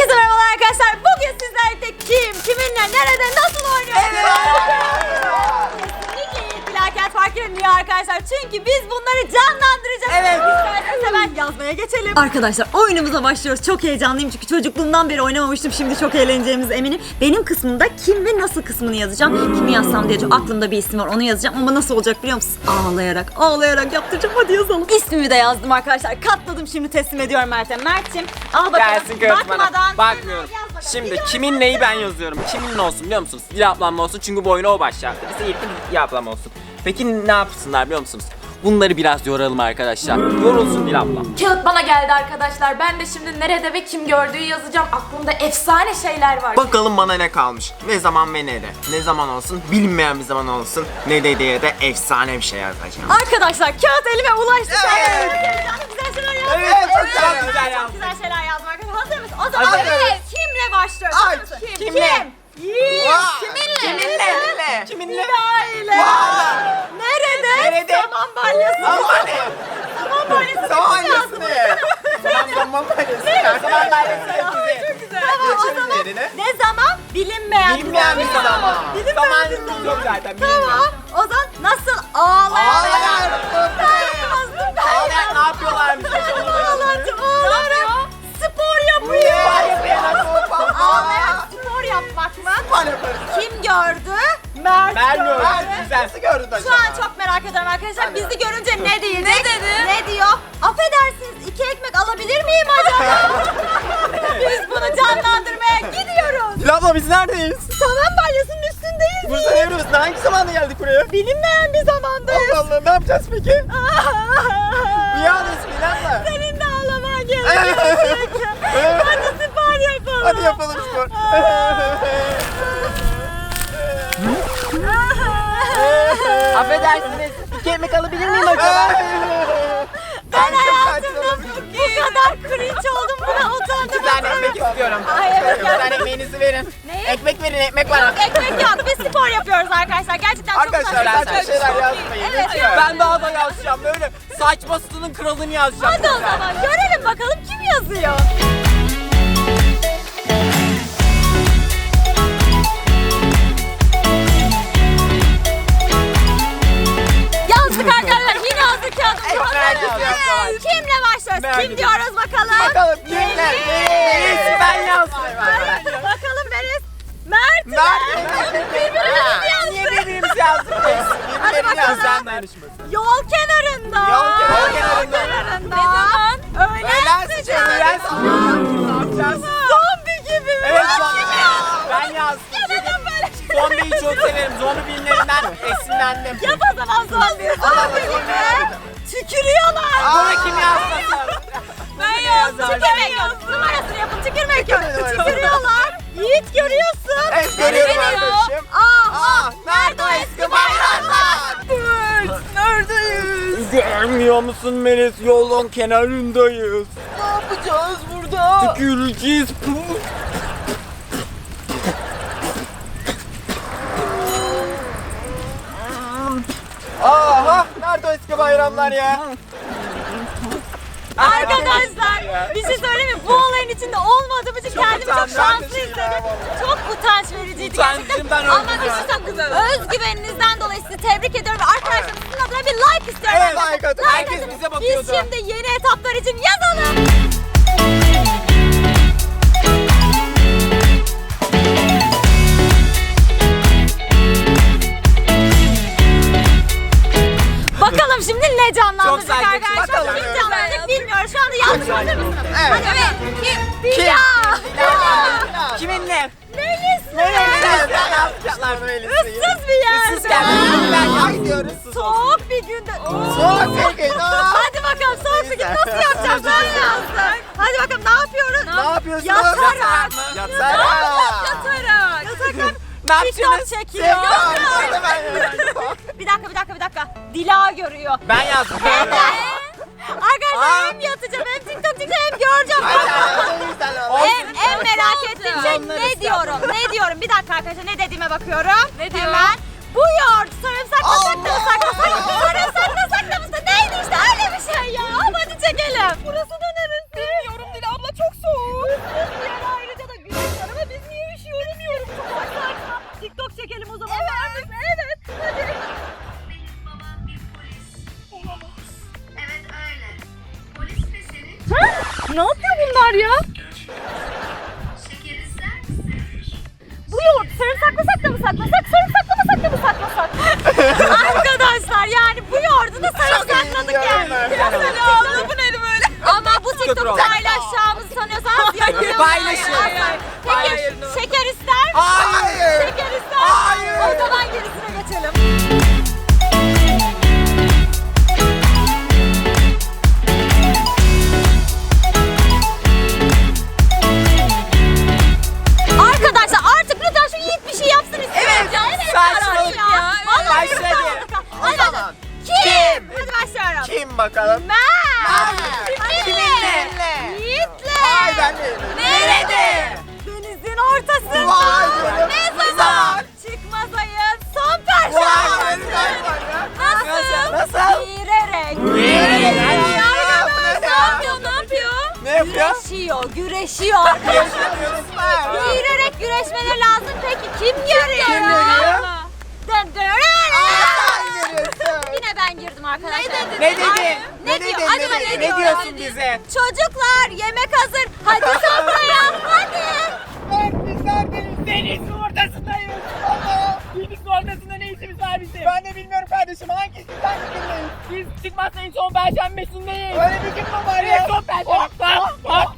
Herkese merhabalar arkadaşlar. Bugün sizlerle kim, kiminle, nerede, nasıl oynuyoruz? İyi ediliyor arkadaşlar. Çünkü biz bunları canlandıracağız. Evet. İsterseniz hemen yazmaya geçelim. Arkadaşlar oyunumuza başlıyoruz. Çok heyecanlıyım çünkü çocukluğumdan beri oynamamıştım. Şimdi çok eğleneceğimize eminim. Benim kısmımda kim ve nasıl kısmını yazacağım. Kimi yazsam diye aklımda bir isim var. Onu yazacağım ama nasıl olacak biliyor musun? Ağlayarak, ağlayarak yaptıracağım. Hadi yazalım. İsmimi de yazdım arkadaşlar. Katladım şimdi teslim ediyorum Mert'e. Mert'ciğim al bakalım. Gelsin bana. Bakmadan Bakmıyorum. hemen yaz bakalım. Şimdi kimin neyi ben yazıyorum. Kimin ne olsun biliyor musunuz? Dil ablam olsun çünkü bu oyunu o başlattı. Bize yetti Dil ablam olsun. Peki ne yapsınlar biliyor musunuz? Bunları biraz yoralım arkadaşlar. Yorulsun Dil ablam. Kağıt bana geldi arkadaşlar. Ben de şimdi nerede ve kim gördüğü yazacağım. Aklımda efsane şeyler var. Bakalım bana ne kalmış. Ne zaman ve nerede. Ne zaman olsun, bilinmeyen bir zaman olsun. Ne de diye de efsane bir şey yazacağım. Arkadaşlar kağıt elime ulaştı. Evet. Güzel şeyler yazdım. Evet, çok güzel. Çok güzel Çok yazdım. güzel şeyler yazdım arkadaşlar. Hazır mısın? O zaman Hazırız. kimle başlıyoruz? Kimle? Kim? Yiğit. Vay. Kiminle? Kiminle? Kiminle? Dila ile. Nerede? Nerede? Saman balyası. Aman ne? Saman balyası. Zaman Kim yazdı bunu? ne? Zaman zaman parası. Zaman dairesi Çok güzel. Geçelim Tamam, o zaman ne zaman? Bilinmeyen, Bilinmeyen bir zaman. Bilinmeyen bir Zaman yok zaten. Tamam. O zaman nasıl ağlayan? Ağlayan. Ağlayan ne yapıyorlar bize? Ağlancı ağlayarak spor yapıyor. Ağlayarak spor yapmak mı? Spor yaparız. Kim gördü? Mert, Mert gördü. Ben Güzel. nasıl gördün acaba? Şu an çok merak ediyorum arkadaşlar. De. Bizi görünce ne diyecek? Ne dedi? Ne diyor? Affedersiniz iki ekmek alabilir miyim acaba? Biz bunu canlandırmaya gidiyoruz. Dil abla biz neredeyiz? Saman balyasının üstündeyiz. Burada ne yürüyoruz? Hangi zamanda geldik buraya? Bilinmeyen bir zamandayız. Allah Allah ne yapacağız peki? Niye ağlıyorsun Dil abla? Senin de ağlaman gerekiyor. Hadi spor yapalım. Hadi yapalım spor. Affedersiniz. İki ekmek alabilir miyim acaba? Ben hayatımda bu kadar cringe oldum buna utandım. İki tane ekmek istiyorum. Ay evet Bir ya. tane ekmeğinizi verin. Ne? Ekmek verin, ekmek var. Yok ekmek yok. Biz spor yapıyoruz arkadaşlar. Gerçekten çok Arkadaşlar saçma saçma şeyler yazmayın. Evet. lütfen. Ben daha da yazacağım böyle saçmasının kralını yazacağım. Hadi o zaman görelim bakalım kim yazıyor. Hadi Birbirlerini bakalım. yazan Yol kenarında. Yol kenarında. kenarında. Ne zaman? Öğlen Öğlen sıcağı. sıcağı. Ne yapacağız? Zombi gibi mi? Evet, zombi. Ben yazdım. Ya neden böyle şey? Zombiyi çok severim. Zombi filmlerinden esinlendim. Yap o zaman zombi. Zombi gibi. Tükürüyorlar. Bunu kim yazdı? Ben yazdım. Tükürmek yok. Numarasını yapın. Tükürmek yok. Tükürüyorlar. Yiğit görüyorsun. Evet görüyorum arkadaşım. Aa, Aa, nerede o Görmüyor musun Melis? Yolun kenarındayız. Ne yapacağız burada? Tüküreceğiz. Aha, nerede o eski bayramlar ya? Arkadaşlar bir şey söyleyeyim mi? Bu olayın içinde olmadığım için kendimi çok utandım. şanslı hissettim. Çok utanç vericiydi gerçekten. Ama bir ya. şey söyleyeyim. Özgüveninizden dolayı sizi tebrik ediyorum. ve Adına bir like istiyorum. Evet, like atın. Herkes atın. bize bakıyordu. Biz şimdi yeni etaplar için yazalım. Bakalım şimdi ne canlandıracak sakin, arkadaşlar? bakalım. Kim canlandıracak bilmiyoruz. Şu anda yazdık hazır mısınız? Evet. Hadi Kim? Dila. Dila. Kiminle? Melis. Ben yapacaklar Melis'i. Issız bir yerde. Issız geldi. Ben Ay diyoruz sus. Soğuk bir günde. Soğuk bir gün. Aa. Hadi bakalım soğuk bir gün nasıl yapacağız? Nasıl yazdık? Hadi bakalım ne yapıyoruz? Ne yapıyorsunuz? Yatarak. Yatarak. Yatarak. Yatarak. Ne TikTok yapacaksınız? çekiyor. Bir dakika bir dakika bir dakika. Dila görüyor. Ben yazdım. De. Arkadaşlar hem yatacağım hem TikTok çekeceğim hem göreceğim. En, en merak ne diyorum? Ne diyorum? Bir dakika arkadaşlar ne dediğime bakıyorum. Ne diyor? Hemen. Bu yoğurt sarımsaklasak da mı saklasak? Sarımsaklasak da mı? Neydi işte öyle bir şey ya. Hadi çekelim. Burası da neresi? Hayır. Paylaşın. Peki Güreşiyor. Güreşiyor arkadaşlar. Güreşmeleri lazım. Peki kim görüyor? Kim görüyor? Dön. Yine ben girdim arkadaşlar. Ne dedin? Ne dedin? Ne, Ne diyor? dedin, Acaba ne ne, diyor? diyorsun bize? Çocuklar yemek hazır. Hadi sofraya. Hadi. Denizin ortasındayız. Denizin ortasında ne işimiz var bizim? Ben de bilmiyorum kardeşim hangisinden gidelim? Biz çıkmazsa son perşembesindeyiz. Öyle bir gün mü var ya? Son perşembe. Bak, bak,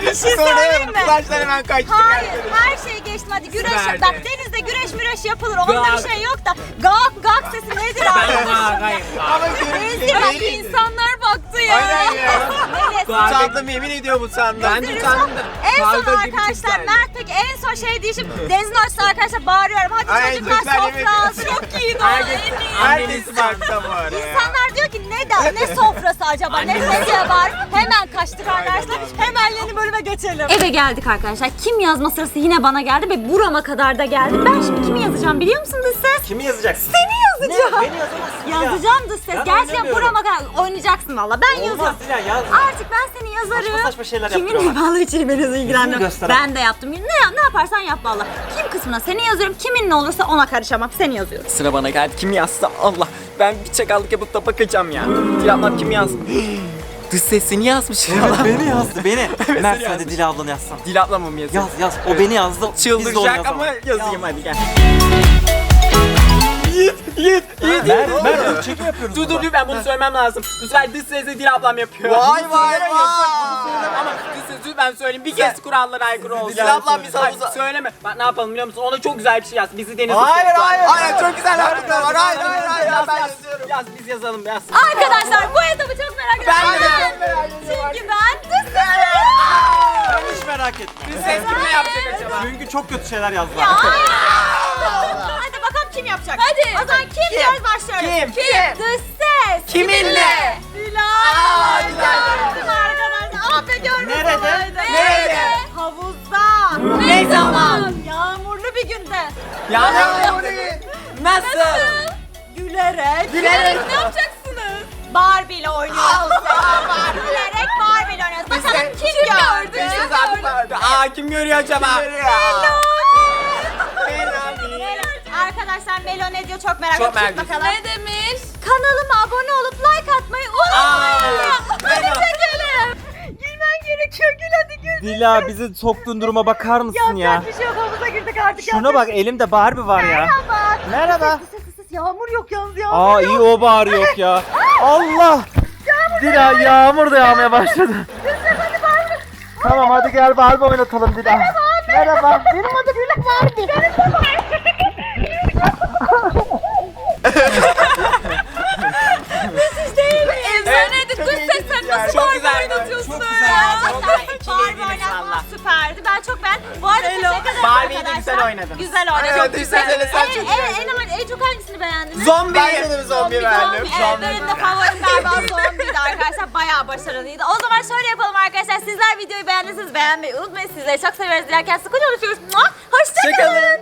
Bir şey söyleyeyim mi? Kulaçlar hemen kaçtı. Hayır, her şeyi geçtim. Hadi güreş yap. Bak denizde güreş müreş yapılır. Onda bir şey yok da. Gak gak sesi nedir arkadaşım? Ama Ezgi bak insanlar baktı ya. Aynen ya. Neresi? Utandım yemin ediyorum utandım. Ben de utandım. En son Kavga gibi arkadaşlar. Mert peki en son şey diyişim denizin ortasında arkadaşlar bağırıyorum. Hadi çocuklar lütfen sofra hazır. Çok iyiydi o. Herkes- en iyi. Herkes bakta bu arada ya. İnsanlar diyor ki ne da ne sofrası acaba ne ne diye var. Hemen kaçtık arkadaşlar. Hemen yeni bölüme geçelim. Eve geldik arkadaşlar. Kim yazma sırası yine bana geldi ve burama kadar da geldi. Ben şimdi kimi yazacağım biliyor musun dış ses? Kimi yazacaksın? Seni yazacağım. Beni yazamazsın ya. Yazacağım dış ses. Ben Gerçekten oynamıyorum. burama kadar oynayacaksın valla. Ben Olmaz yazıyorum. Dilan yaz. Artık ben seni yazarım. Saçma saçma şeyler Kimin yaptırma. vallahi hiç beni ilgilenmiyor. Ben de yaptım. Ne, ne yaparsan yap valla. Kim kısmına seni yazıyorum. Kimin ne olursa ona karışamam. Seni yazıyorum. Sıra bana geldi. Kim yazsa Allah. Ben bir çakallık yapıp da bakacağım ya. Dil ablam kim yazdı? Dış sesini yazmış ya. Evet beni yazdı beni. Mert sen de. Dila ablanı yazsan. Dil ablamı mı yazıyor? Yaz yaz. O beni yazdı. Biz de onu Çıldıracak yazalım. ama yazayım hadi gel. Yiğit, Yiğit, Yiğit. Mert, Mert çekim yapıyoruz Dur dur dur ben bunu söylemem lazım. Bu sefer dış sesi Dil ablam yapıyor. Vay vay vay. Ama ben söyleyeyim. Bir kez kurallara aykırı olsun. Dil ablam biz Hayır, havuza- Söyleme. Bak ne yapalım biliyor musun? Ona çok güzel bir şey yaz. Bizi denize Hayır soktu. hayır. Hayır çok güzel hareketler var. Hayır hayır hayır. Yaz, Ben yaz, yazıyorum. yaz, biz yazalım yaz. Arkadaşlar bu etabı çok merak ediyorum. Ben de. Çünkü ben dış ses Ben hiç merak etme. Ses kim ne yapacak acaba? Çünkü çok kötü şeyler yazdılar. Hadi bakalım kim yapacak? Hadi. O zaman kim, diyoruz başlıyorum. Kim? Kim? Dış ses. Kiminle? Dilara. Gördüm arkadaşlar. Affediyorum. Nerede? Nerede? Havuzda. Ne zaman? Yağmurlu bir günde. Ya Nasıl? Gülerek. Gülerek. Ne yapacaksınız? Barbie ile oynuyoruz. Gülerek Barbie ile oynuyoruz. Bakalım kim, gördü? Dış ses artık vardı. Aa kim görüyor acaba? Arkadaşlar Melo ne diyor çok merak Çok ediyorum. merak bakalım. Ne demiş? Dila bizi soktuğun duruma bakar mısın ya? Yapacak bir şey yok. Havuza girdik artık. Şuna bak elimde Barbie var ya. Merhaba. Merhaba. Sus sus sus. Yağmur yok yalnız yağmur Aa iyi o bari yok ya. Allah. Dila yağmur da yağmaya başladı. Tamam hadi gel Barbie oynatalım Dila. Merhaba. Benim adım Gülek Barbie. Efsaneydi. çok Dış iyi ses sen nasıl Çok Barbie güzel. oynatıyorsun Çok öyle güzel. ya? Çok güzel. Valla. süperdi. Ben çok ben. Bu arada teşekkür ederim Barbie'yi de arkadaşlar. güzel oynadınız. Güzel oynadın. Evet, Çok güzel. hele sen çok evet, en, ama en çok hangisini beğendiniz? Zombi. Ben de zombi verdim. Evet, benim de favorim galiba zombiydi arkadaşlar. Bayağı başarılıydı. O zaman şöyle yapalım arkadaşlar. Sizler videoyu beğendiyseniz beğenmeyi unutmayın. Sizleri çok seviyoruz. Dilerken sıkı çalışıyoruz. Hoşçakalın. Hoşçakalın.